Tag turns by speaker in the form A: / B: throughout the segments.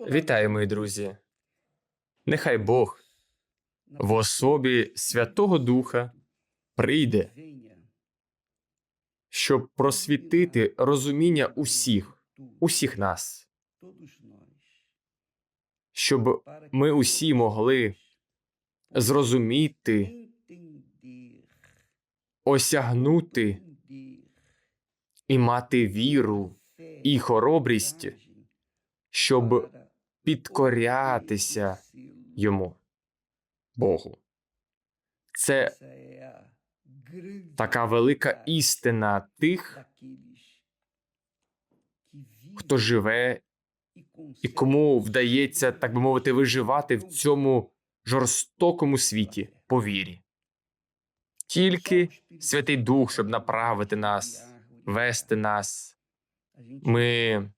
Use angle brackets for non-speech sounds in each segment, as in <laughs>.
A: Вітаю, мої друзі. Нехай Бог в особі Святого Духа прийде, щоб просвітити розуміння усіх, усіх нас, щоб ми усі могли зрозуміти, осягнути і мати віру і хоробрість, щоб підкорятися йому, Богу. Це така велика істина тих, хто живе і кому вдається, так би мовити, виживати в цьому жорстокому світі по вірі. Тільки Святий Дух, щоб направити нас, вести нас. Ми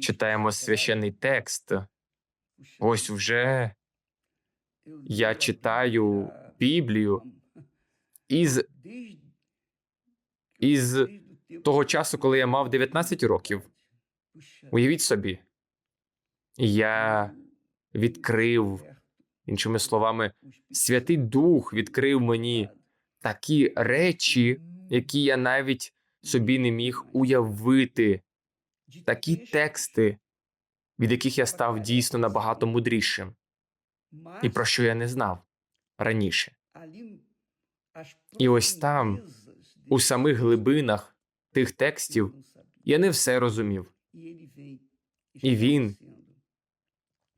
A: читаємо священний текст. Ось вже я читаю Біблію із, із того часу, коли я мав 19 років. Уявіть собі, я відкрив, іншими словами, Святий Дух відкрив мені такі речі, які я навіть собі не міг уявити, такі тексти, від яких я став дійсно набагато мудрішим, і про що я не знав раніше.
B: І ось там,
A: У самих глибинах тих текстів я не все розумів.
B: і він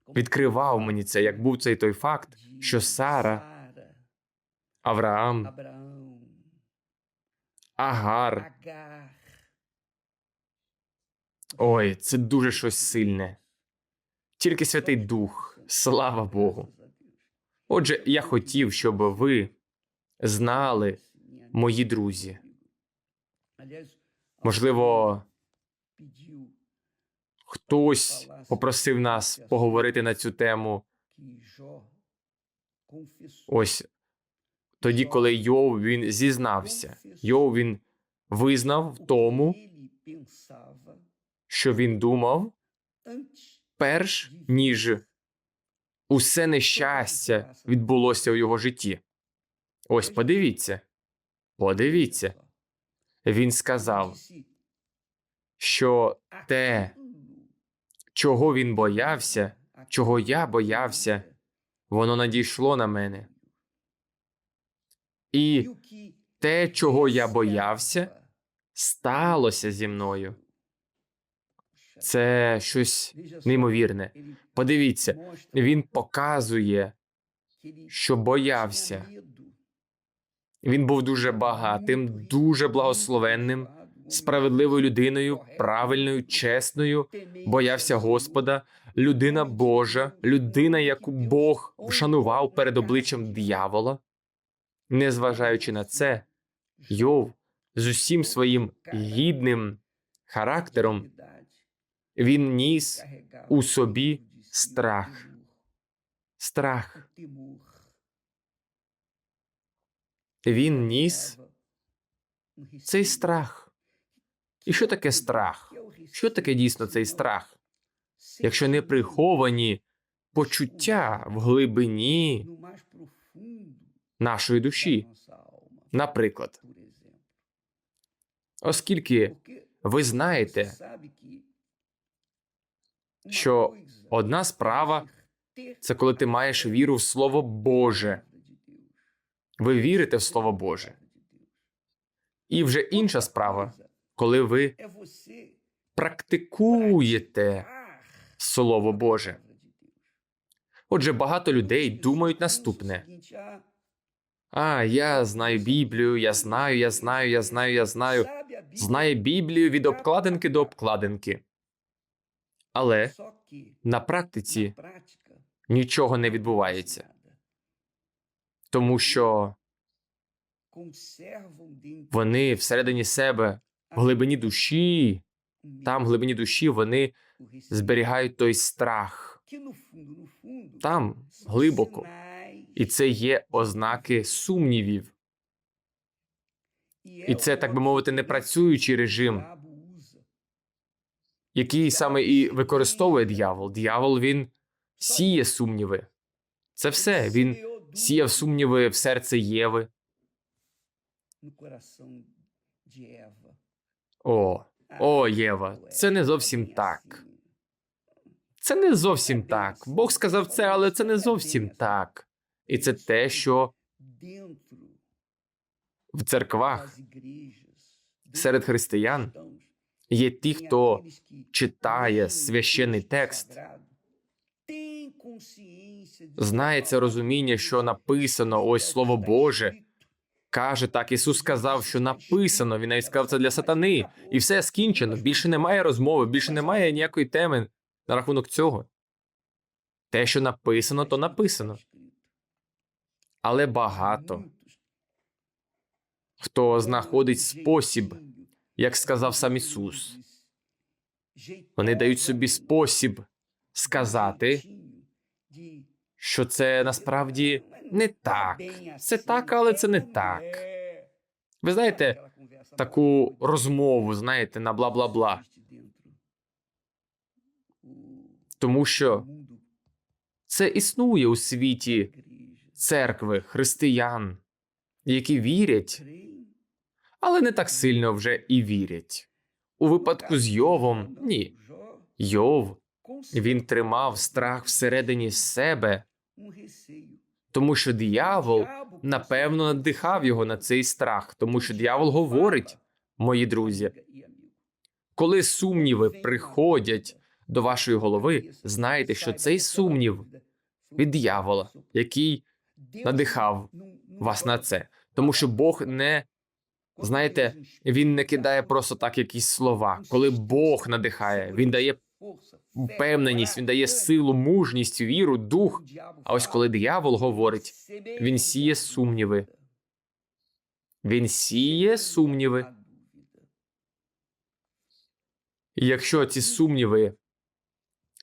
A: Відкривав мені це, як був цей той факт, що Сара, Авраам, Агар. Ой, це дуже щось сильне. Тільки Святий Дух, слава Богу. Отже, я хотів, щоб ви знали, мої друзі. Можливо, хтось попросив нас поговорити на цю тему. Ось тоді, коли Йов він зізнався. Йов він визнав в тому, що він думав, перш ніж усе нещастя відбулося у його житті. Ось подивіться, подивіться. Він сказав, що те, чого він боявся, чого я боявся, воно надійшло на мене. І те, чого я боявся, сталося зі мною. Це щось неймовірне. Подивіться, він показує, що боявся. Він був дуже багатим, дуже благословенним, справедливою людиною, правильною, чесною, боявся Господа, людина Божа, людина, яку Бог вшанував перед обличчям диявола. Незважаючи на це, Йов з усім своїм гідним характером він ніс у собі страх. страх. Він ніс цей страх. І що таке страх? Що таке дійсно цей страх? Якщо не приховані почуття в глибині нашої душі, наприклад, оскільки ви знаєте, що одна справа це коли ти маєш віру в Слово Боже, ви вірите в Слово Боже, і вже інша справа, коли ви практикуєте Слово Боже. Отже, багато людей думають наступне: а я знаю Біблію, я знаю, я знаю, я знаю, я знаю. Знає Біблію від обкладинки до обкладинки. Але на практиці нічого не відбувається, тому що вони всередині себе, в глибині душі, там, в глибині душі, вони зберігають той страх.
B: там глибоко.
A: І це є ознаки сумнівів. І це, так би мовити, не працюючий режим. Який саме і використовує дьявол. Дьявол він сіє сумніви. Це все. Він сіяв сумніви в серце Єви. О, о, Єва, це не зовсім так. Це не зовсім так. Бог сказав це, але це не зовсім так. І це те, що в церквах серед християн є ті, хто читає священний текст, знає це розуміння, що написано, ось Слово Боже. Каже так, Ісус сказав, що написано, він навіть сказав це для сатани, і все скінчено. Більше немає розмови, більше немає ніякої теми на рахунок цього. Те, що написано, то написано. Але багато хто знаходить спосіб, як сказав сам Ісус. Вони дають собі спосіб сказати, що це насправді не так. Це так, але це не так. Ви знаєте, таку розмову, знаєте, на бла бла бла. Тому що це існує у світі церкви, християн, які вірять, але не так сильно вже і вірять. У випадку з Йовом ні. Йов він тримав страх всередині себе, тому що диявол напевно надихав його на цей страх, тому що диявол говорить, мої друзі, коли сумніви приходять до вашої голови, знайте, що цей сумнів від диявола, який надихав вас на це, тому що Бог не знаєте, він не кидає просто так якісь слова. Коли Бог надихає, він дає впевненість, він дає силу, мужність, віру, дух. А ось коли диявол говорить, він сіє сумніви. Він сіє сумніви. І якщо ці сумніви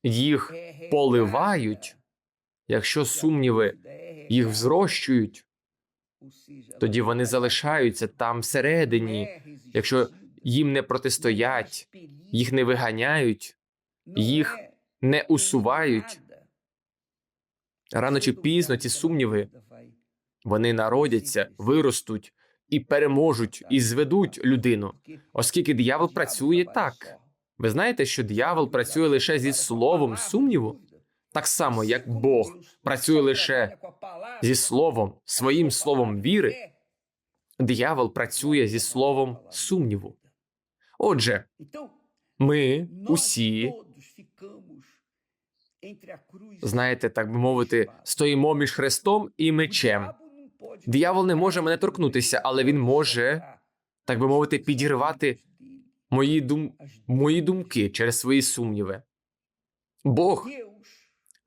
A: їх поливають, якщо сумніви їх взрощують, тоді вони залишаються там всередині. Якщо їм не протистоять, їх не виганяють, їх не усувають. Рано чи пізно ці сумніви вони народяться, виростуть і переможуть, і зведуть людину, оскільки диявол працює так. Ви знаєте, що диявол працює лише зі словом сумніву, так само як Бог працює лише зі словом, своїм словом віри. Диявол працює зі словом сумніву. Отже, ми усі, знаєте, так би мовити, стоїмо між хрестом і мечем. Диявол не може мене торкнутися, але він може, так би мовити, підірвати мої, дум... мої думки через свої сумніви. Бог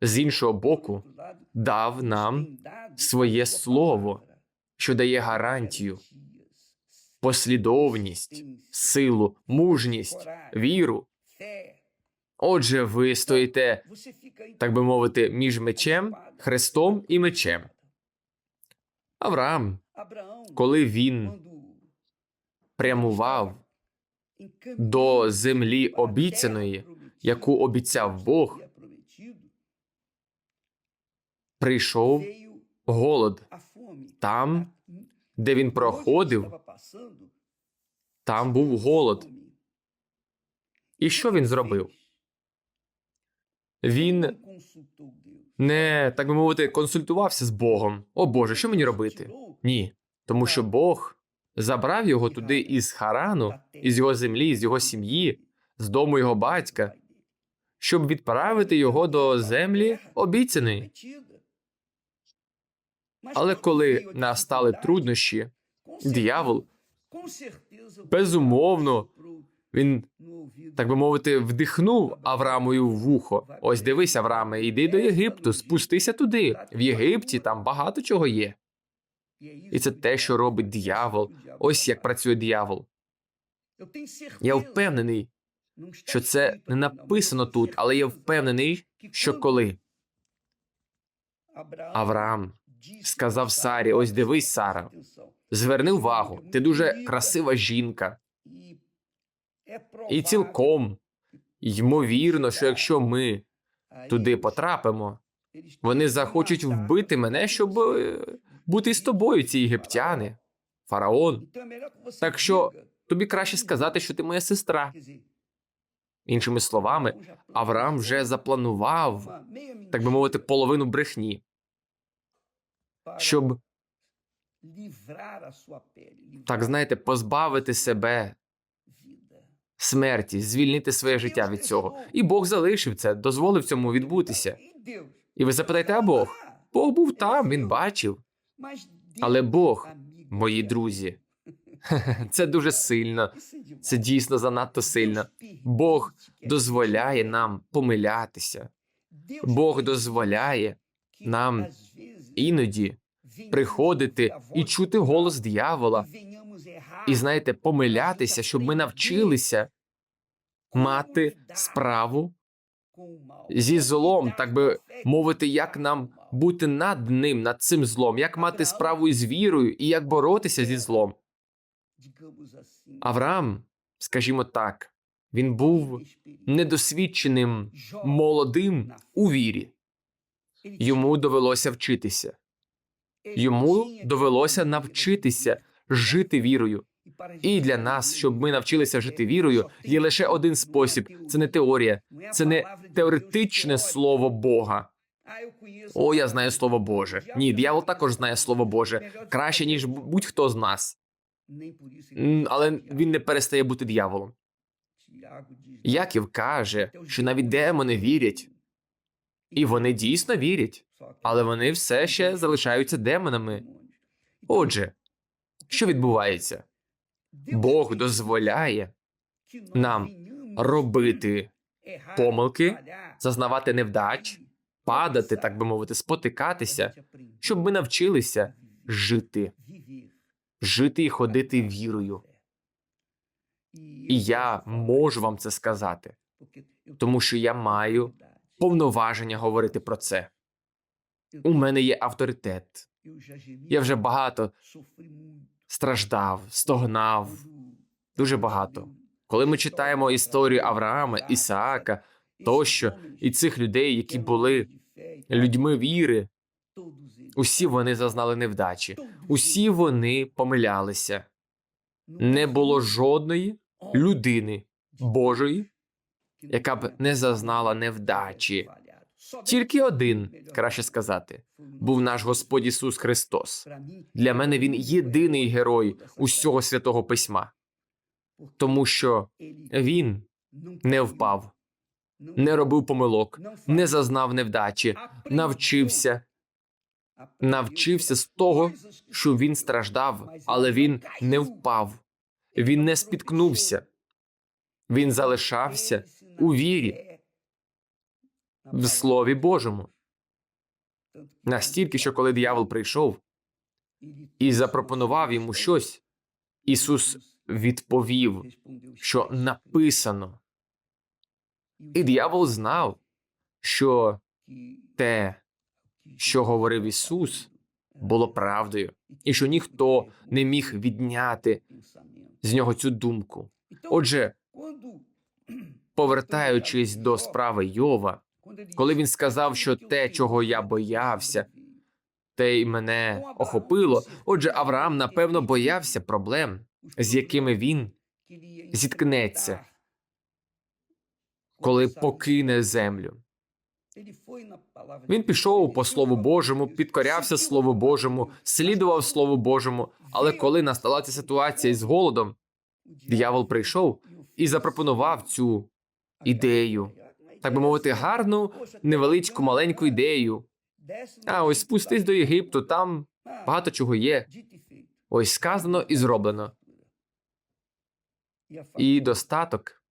A: з іншого боку дав нам своє слово, що дає гарантію, послідовність, силу, мужність, віру. Отже, ви стоїте, так би мовити, між мечем, хрестом і мечем. Авраам, коли він прямував до землі обіцяної, яку обіцяв Бог, прийшов голод. Там, де він проходив, там був голод. І що він зробив? Він не, так би мовити, консультувався з Богом. О Боже, що мені робити? Ні. Тому що Бог забрав його туди із Харану, із його землі, з його сім'ї, з дому його батька, щоб відправити його до землі обіцяної. Але коли настали труднощі, диявол, безумовно, він, так би мовити, вдихнув Авраамою в вухо. Ось дивись, Аврааме, йди до Єгипту, спустися туди. В Єгипті там багато чого є. І це те, що робить диявол. Ось як працює диявол. Я впевнений, що це не написано тут, але я впевнений, що коли Авраам сказав Сарі: ось дивись, Сара, зверни увагу, ти дуже красива жінка, і цілком Ймовірно, що якщо ми туди потрапимо, вони захочуть вбити мене, щоб е, бути з тобою, ці єгиптяни, фараон. Так що тобі краще сказати, що ти моя сестра. Іншими словами, Авраам вже запланував, так би мовити, половину брехні, щоб так знаєте, позбавити себе смерті, звільнити своє життя від цього. І Бог залишив це, дозволив цьому відбутися. І ви запитаєте, а Бог? Бог був там, він бачив. Але Бог, мої друзі, <laughs> <laughs> це дуже сильно. Це дійсно занадто сильно. Бог дозволяє нам помилятися. Бог дозволяє нам іноді приходити і чути голос диявола, і знаєте, помилятися, щоб ми навчилися мати справу зі злом, так би мовити, як нам бути над ним, над цим злом, як мати справу із вірою і як боротися зі злом. Авраам, скажімо так, він був недосвідченим молодим у вірі. Йому довелося вчитися. Йому довелося навчитися жити вірою. І для нас, щоб ми навчилися жити вірою, є лише один спосіб: це не теорія, це не теоретичне слово Бога. О, я знаю слово Боже. Ні, диявол також знає слово Боже краще ніж будь-хто з нас. Але він не перестає бути дияволом. Яків каже, що навіть демони вірять, і вони дійсно вірять, але вони все ще залишаються демонами. Отже, що відбувається? Бог дозволяє нам робити помилки, зазнавати невдач, падати, так би мовити, спотикатися, щоб ми навчилися жити, жити і ходити вірою. І я можу вам це сказати, тому що я маю повноваження говорити про це. У мене є авторитет. Я вже багато страждав, стогнав, дуже багато. Коли ми читаємо історію Авраама, Ісаака тощо, і цих людей, які були людьми віри, усі вони зазнали невдачі, усі вони помилялися. Не було жодної людини Божої, яка б не зазнала невдачі. Тільки один, краще сказати, був наш Господь Ісус Христос. Для мене він єдиний герой усього святого письма, тому що він не впав, не робив помилок, не зазнав невдачі, навчився, навчився з того, що він страждав, але він не впав, він не спіткнувся, він залишався у вірі в Слові Божому. Настільки, що коли диявол прийшов і запропонував йому щось, Ісус відповів, що написано. І диявол знав, що те, що говорив Ісус, було правдою, і що ніхто не міг відняти з нього цю думку. Отже, повертаючись до справи Йова, коли він сказав, що те, чого я боявся, те й мене охопило. Отже, Авраам напевно боявся проблем, з якими він зіткнеться, коли покине землю. Він пішов по Слову Божому, підкорявся Слову Божому, слідував Слову Божому. Але коли настала ця ситуація із голодом, диявол прийшов і запропонував цю ідею, так би мовити, гарну невеличку маленьку ідею. А ось спустись до Єгипту, там багато чого є. Ось сказано і зроблено. І достаток,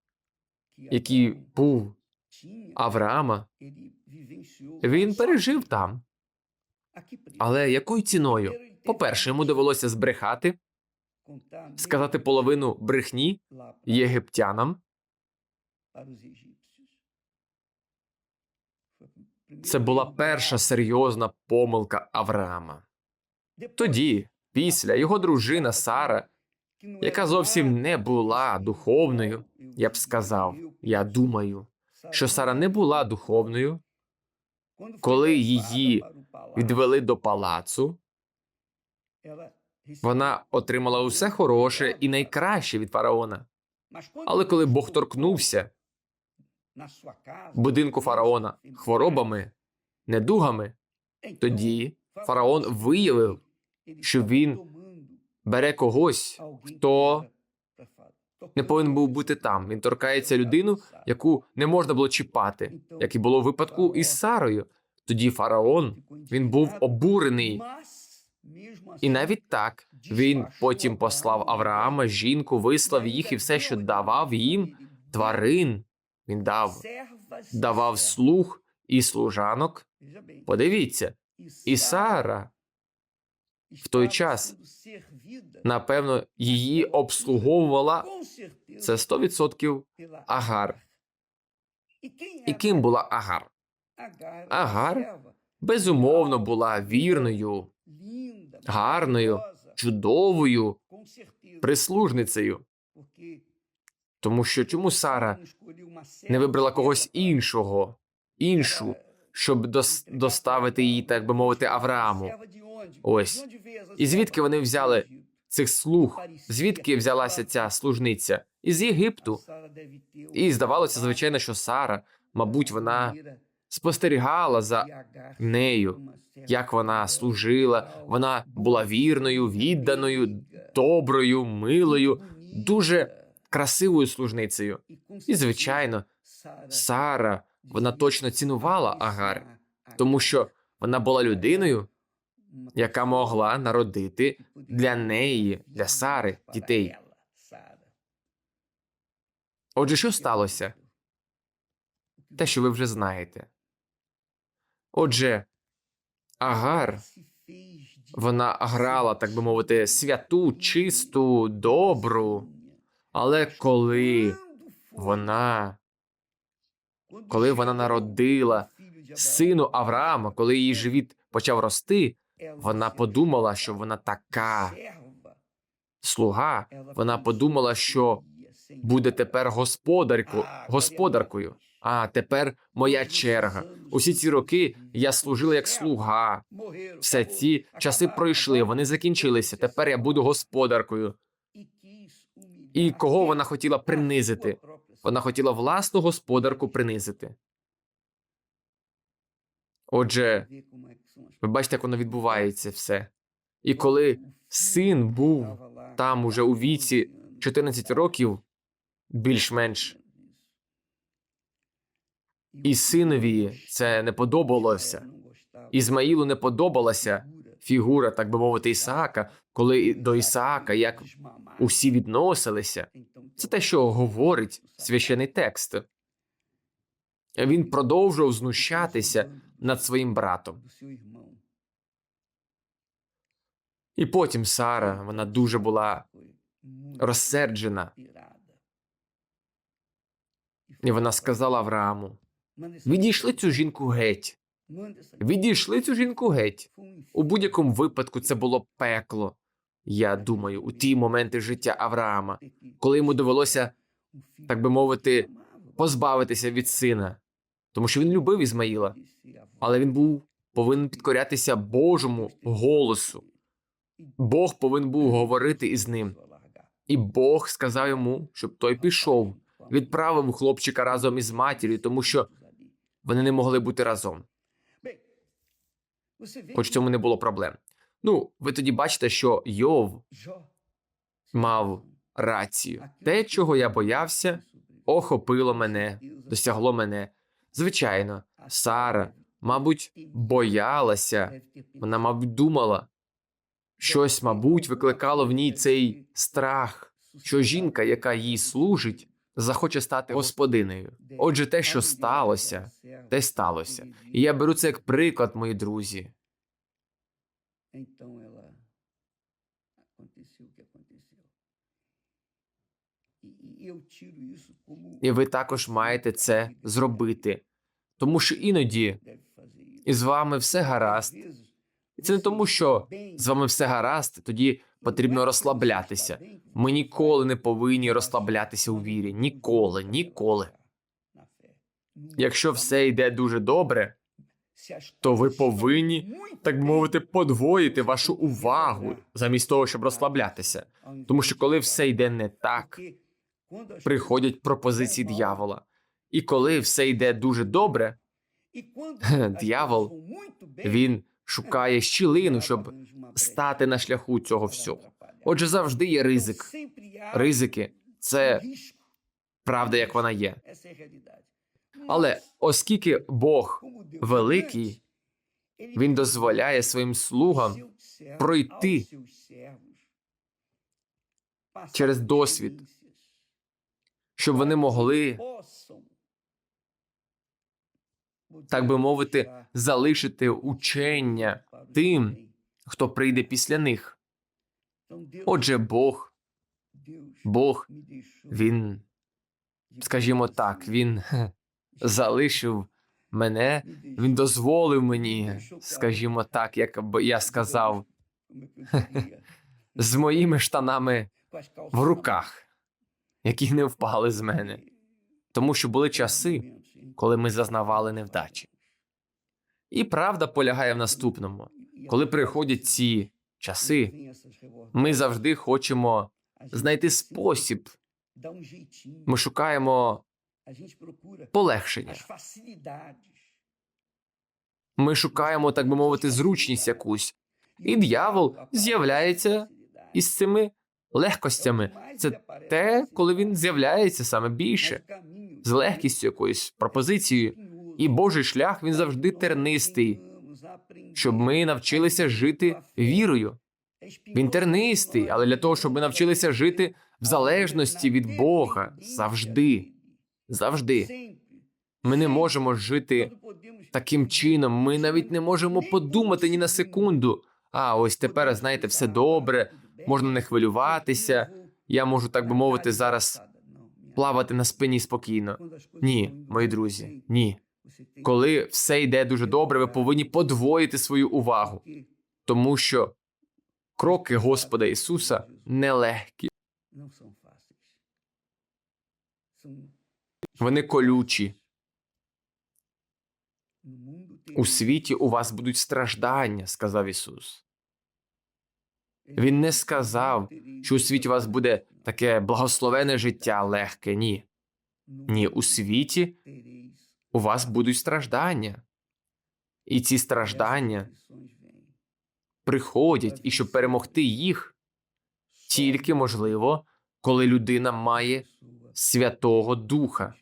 A: який був Авраама, він пережив там. Але якою ціною? По-перше, йому довелося збрехати, сказати половину брехні єгиптянам. Це була перша серйозна помилка Авраама. Тоді, після його дружина Сара яка зовсім не була духовною, я б сказав, я думаю, що Сара не була духовною, коли її відвели до палацу, вона отримала усе хороше і найкраще від фараона. Але коли Бог торкнувся будинку фараона хворобами, недугами, тоді фараон виявив, що він бере когось, хто не повинен був бути там. Він торкається людину, яку не можна було чіпати, як і було в випадку із Сарою. Тоді фараон він був обурений, і навіть так він потім послав Авраама, жінку, вислав їх і все, що давав їм тварин. Він дав, давав слуг і служанок. Подивіться, і Сара
B: в той час,
A: напевно, її обслуговувала це 100% Агар. І ким була Агар? Агар, Безумовно, була вірною, гарною, чудовою прислужницею. Тому що чому Сара не вибрала когось іншого, іншу, щоб дос- доставити її, так би мовити, Аврааму?
B: Ось.
A: І звідки вони взяли цих слуг? Звідки взялася ця служниця? Із Єгипту. І здавалося, звичайно, що Сара, мабуть, вона спостерігала за нею, як вона служила. Вона була вірною, відданою, доброю, милою, дуже красивою служницею. І, звичайно, Сара, вона точно цінувала Агар, тому що вона була людиною, яка могла народити для неї, для Сари, дітей. Отже, що сталося? Те, що ви вже знаєте. Отже, Агар, вона грала, так би мовити, святу, чисту, добру. Але коли вона, коли вона народила сину Авраама, коли її живіт почав рости, вона подумала, що вона така слуга. Вона подумала, що буде тепер господарку, господаркою. А тепер моя черга. Усі ці роки я служила як слуга. Все ці часи пройшли, вони закінчилися. Тепер я буду господаркою. І кого вона хотіла принизити? Вона хотіла власну господарку принизити. Отже, ви бачите, як воно відбувається все. І коли син був там уже у віці 14 років, більш-менш, і синові це не подобалося. Ізмаїлу не подобалася фігура, так би мовити, Ісаака, коли до Ісаака як усі відносилися. Це те, що говорить священий текст. Він продовжував знущатися над своїм братом. І потім Сара, вона дуже була розсерджена, і вона сказала Аврааму: Відійшли цю жінку геть. Відійшли цю жінку геть. У будь-якому випадку це було пекло. Я думаю, у ті моменти життя Авраама, коли йому довелося, так би мовити, позбавитися від сина, тому що він любив Ізмаїла, але він був повинен підкорятися Божому голосу. Бог повинен був говорити із ним, і Бог сказав йому, щоб той пішов, відправив хлопчика разом із матір'ю, тому що вони не могли бути разом, хоч в цьому не було проблем. Ну, ви тоді бачите, що Йов мав рацію. Те, чого я боявся, охопило мене, досягло мене. Звичайно, Сара, мабуть, боялася, вона, мабуть, думала. Щось, мабуть, викликало в ній цей страх, що жінка, яка їй служить, захоче стати господинею. Отже, те, що сталося, те сталося. І я беру це як приклад, мої друзі.
B: Então ela aconteceu o que aconteceu. E, e como
A: І ви також маєте це зробити, тому що іноді із вами все гаразд, І це не тому, що з вами все гаразд, тоді потрібно розслаблятися. Ми ніколи не повинні розслаблятися у вірі. Ніколи, ніколи. Якщо все йде дуже добре, то ви повинні, так мовити, подвоїти вашу увагу замість того, щоб розслаблятися. Тому що коли все йде не так, приходять пропозиції дьявола. І коли все йде дуже добре, <laughs>
B: дьявол,
A: він шукає щілину, щоб стати на шляху цього всього. Отже, завжди є ризик. Ризики це правда, як вона є. Але оскільки Бог великий, він дозволяє своїм слугам пройти через досвід, щоб вони могли, так би мовити, залишити учення тим, хто прийде після них. Отже, Бог, Бог, він, скажімо так, він залишив мене, він дозволив мені, скажімо так, як я сказав, з моїми штанами в руках, які не впали з мене, тому що були часи, коли ми зазнавали невдачі. І правда полягає в наступному: коли приходять ці часи, ми завжди хочемо знайти спосіб, ми шукаємо полегшення. Ми шукаємо, так би мовити, зручність якусь. І диявол з'являється із цими легкостями. Це те, коли він з'являється саме більше, з легкістю якоюсь пропозицією. І Божий шлях він завжди тернистий, щоб ми навчилися жити вірою. Він тернистий, але для того, щоб ми навчилися жити в залежності від Бога завжди. Завжди. Ми не можемо жити таким чином. Ми навіть не можемо подумати ні на секунду. А ось тепер, знаєте, все добре, можна не хвилюватися. Я можу, так би мовити, зараз плавати на спині спокійно. Ні, мої друзі, ні. Коли все йде дуже добре, ви повинні подвоїти свою увагу, тому що кроки Господа Ісуса нелегкі, вони колючі. У світі у вас будуть страждання, сказав Ісус. Він не сказав, що у світі у вас буде таке благословене життя легке. Ні. Ні, у світі у вас будуть страждання. І ці страждання приходять, і щоб перемогти їх, тільки можливо, коли людина має Святого Духа.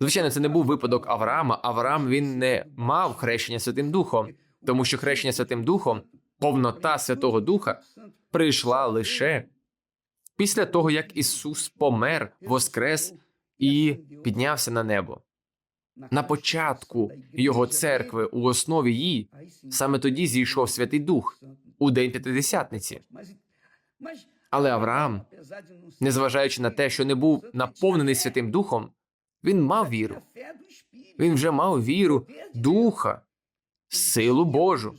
A: Звичайно, це не був випадок Авраама. Авраам він не мав хрещення Святим Духом, тому що хрещення Святим Духом, повнота Святого Духа прийшла лише після того, як Ісус помер, воскрес і піднявся на небо. На початку його церкви, у основі її, саме тоді зійшов Святий Дух у день П'ятидесятниці. Але Авраам, незважаючи на те, що не був наповнений Святим Духом, він мав віру. Він вже мав віру, духа, силу Божу.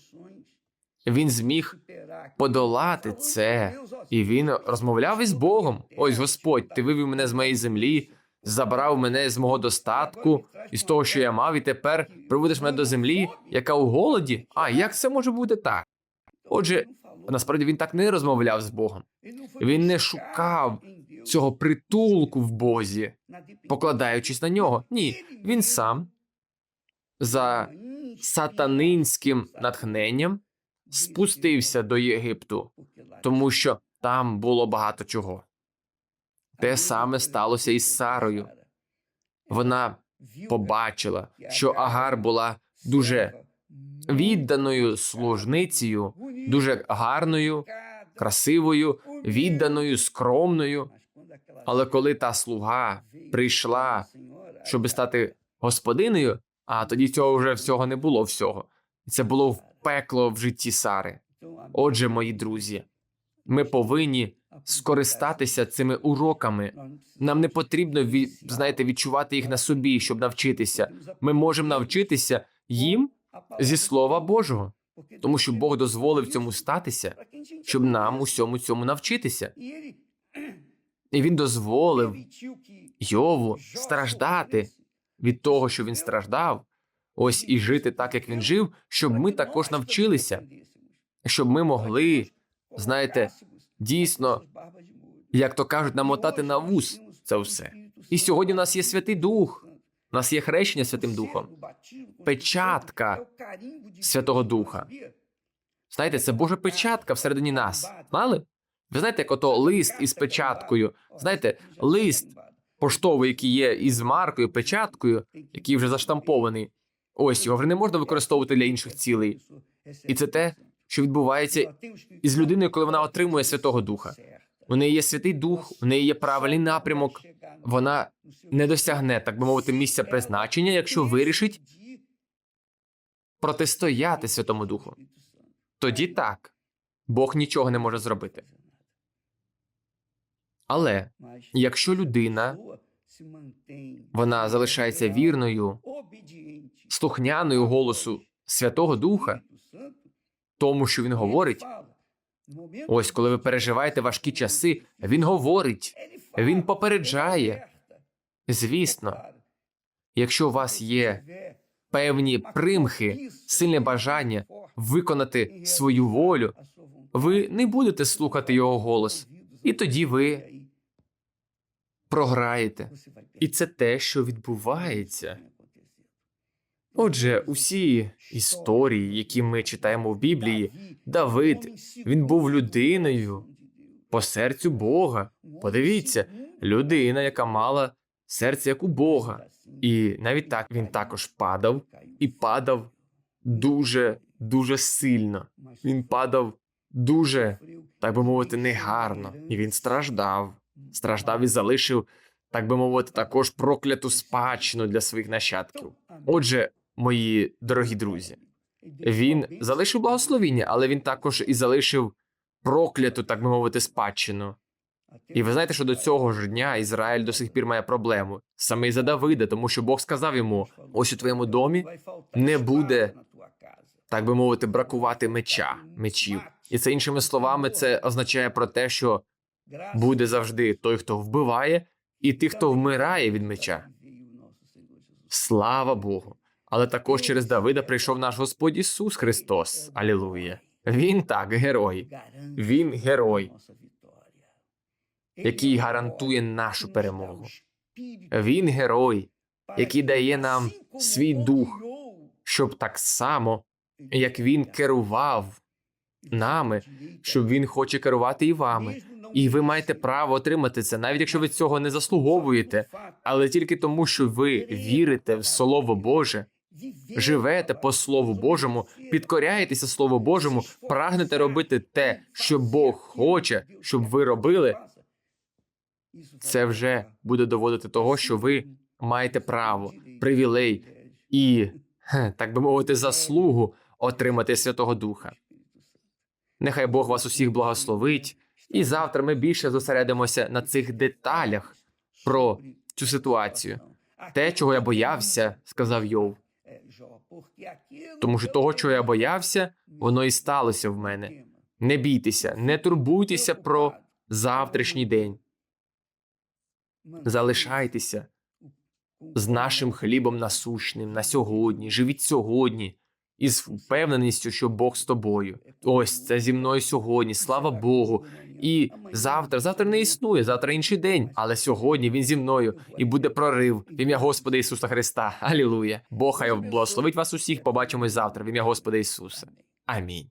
A: Він зміг подолати це, і він розмовляв із Богом. Ось Господь, ти вивів мене з моєї землі, забрав мене з мого достатку, із того, що я мав, і тепер приводиш мене до землі, яка у голоді. А як це може бути так? Отже, насправді він так не розмовляв з Богом. Він не шукав цього притулку в Бозі, покладаючись на нього. Ні, він сам за сатанинським натхненням спустився до Єгипту, тому що там було багато чого. Те саме сталося із Сарою. Вона побачила, що Агар була дуже відданою служницею, дуже гарною, красивою, відданою, скромною. Але коли та слуга прийшла, щоб стати господинею, а тоді цього вже всього не було всього. Це було впекло в житті Сари. Отже, мої друзі, ми повинні скористатися цими уроками. Нам не потрібно знаєте, відчувати їх на собі, щоб навчитися. Ми можемо навчитися їм зі Слова Божого, тому що Бог дозволив цьому статися, щоб нам усьому цьому навчитися. І він дозволив Йову страждати від того, що він страждав, ось і жити так, як він жив, щоб ми також навчилися, щоб ми могли, знаєте, дійсно, як то кажуть, намотати на вус це все. І сьогодні у нас є Святий Дух, у нас є хрещення Святим Духом, печатка Святого Духа. Знаєте, це Божа печатка всередині нас. Знали? Ви знаєте, як ото лист із печаткою. Знаєте, лист поштовий, який є із маркою, печаткою, який вже заштампований. Ось його вже не можна використовувати для інших цілей. І це те, що відбувається із людиною, коли вона отримує Святого Духа. У неї є Святий Дух, у неї є правильний напрямок. Вона не досягне, так би мовити, місця призначення, якщо вирішить протистояти Святому Духу. Тоді так, Бог нічого не може зробити. Але якщо людина вона залишається вірною, слухняною голосу Святого Духа, тому що він говорить, ось коли ви переживаєте важкі часи, він говорить, він попереджає. Звісно, якщо у вас є певні примхи, сильне бажання виконати свою волю, ви не будете слухати його голос, і тоді ви програєте. І це те, що відбувається. Отже, усі історії, які ми читаємо в Біблії, Давид, він був людиною по серцю Бога. Подивіться, людина, яка мала серце як у Бога. І навіть так він також падав і падав дуже, дуже сильно. Він падав дуже, так би мовити, негарно, і він страждав. Страждав і залишив, так би мовити, також прокляту спадщину для своїх нащадків. Отже, мої дорогі друзі, він залишив благословіння, але він також і залишив прокляту, так би мовити, спадщину. І ви знаєте, що до цього ж дня Ізраїль до сих пір має проблему саме за Давида, тому що Бог сказав йому: ось у твоєму домі не буде, так би мовити, бракувати меча, мечів. І це іншими словами, це означає про те, що буде завжди той, хто вбиває, і тих, хто вмирає від меча. Слава Богу! Але також через Давида прийшов наш Господь Ісус Христос. Алілуя. Він так, герой. Він герой, який гарантує нашу перемогу. Він герой, який дає нам свій дух, щоб так само, як він керував нами, щоб він хоче керувати і вами. І ви маєте право отримати це, навіть якщо ви цього не заслуговуєте, але тільки тому, що ви вірите в Слово Боже, живете по Слову Божому, підкоряєтеся Слову Божому, прагнете робити те, що Бог хоче, щоб ви робили. Це вже буде доводити того, що ви маєте право, привілей і, так би мовити, заслугу отримати Святого Духа. Нехай Бог вас усіх благословить, і завтра ми більше зосередимося на цих деталях про цю ситуацію. Те, чого я боявся, сказав Йов. Тому що того, чого я боявся, воно і сталося в мене. Не бійтеся, не турбуйтеся про завтрашній день. Залишайтеся з нашим хлібом насущним на сьогодні. Живіть сьогодні із впевненістю, що Бог з тобою. Ось це зі мною сьогодні. Слава Богу. І завтра, завтра не існує, завтра інший день. Але сьогодні він зі мною і буде прорив в ім'я Господа Ісуса Христа. Алілуя. Бог хай благословить вас усіх. Побачимось завтра в ім'я Господа Ісуса. Амінь.